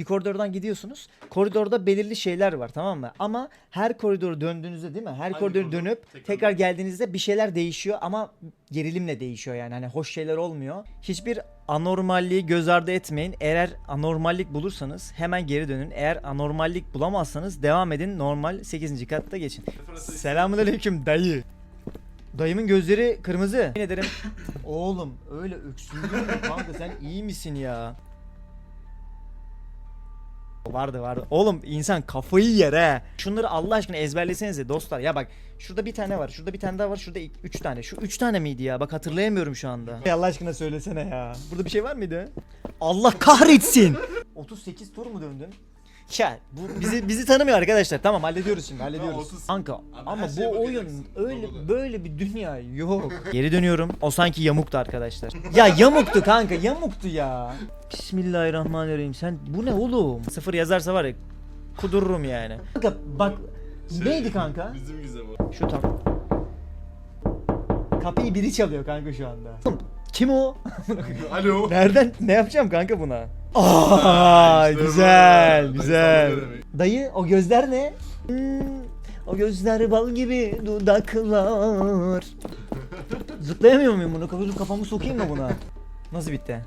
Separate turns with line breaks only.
Bir koridordan gidiyorsunuz. Koridorda belirli şeyler var tamam mı? Ama her koridoru döndüğünüzde değil mi? Her koridoru
koridor?
dönüp
Tekrar.
tekrar geldiğinizde bir şeyler değişiyor ama gerilimle değişiyor yani. Hani hoş şeyler olmuyor. Hiçbir anormalliği göz ardı etmeyin. Eğer anormallik bulursanız hemen geri dönün. Eğer anormallik bulamazsanız devam edin. Normal 8. katta geçin. Selamünaleyküm dayı. Dayımın gözleri kırmızı. Yemin ederim. Oğlum öyle öksürdün mü kanka sen iyi misin ya? Vardı vardı. Oğlum insan kafayı yer he. Şunları Allah aşkına ezberlesenize dostlar. Ya bak şurada bir tane var. Şurada bir tane daha var. Şurada ik- üç tane. Şu üç tane miydi ya? Bak hatırlayamıyorum şu anda. Ya Allah aşkına söylesene ya. Burada bir şey var mıydı? Allah kahretsin. 38 tur mu döndün? Ya bu bizi bizi tanımıyor arkadaşlar. Tamam hallediyoruz şimdi hallediyoruz.
30.
Kanka ama
her şeye
bu oyun
bakacaksın.
öyle
Google'a.
böyle bir dünya yok. Geri dönüyorum. O sanki yamuktu arkadaşlar. Ya yamuktu kanka yamuktu ya. Bismillahirrahmanirrahim. Sen bu ne oğlum? Sıfır yazarsa var ya kudururum yani. Kanka bak
Şey,
neydi kanka?
Bizim gizem o.
Şu tam. Kapıyı biri çalıyor kanka şu anda. Oğlum, Kim o?
Alo.
Nereden ne yapacağım kanka buna? Aa
İşte bu.
güzel
Dayı
güzel. Dayı o gözler ne? Hmm, o gözler bal gibi dudaklar. Zıplayamıyor muyum bunu? Kafamı, kafamı sokayım mı buna? Nasıl bitti?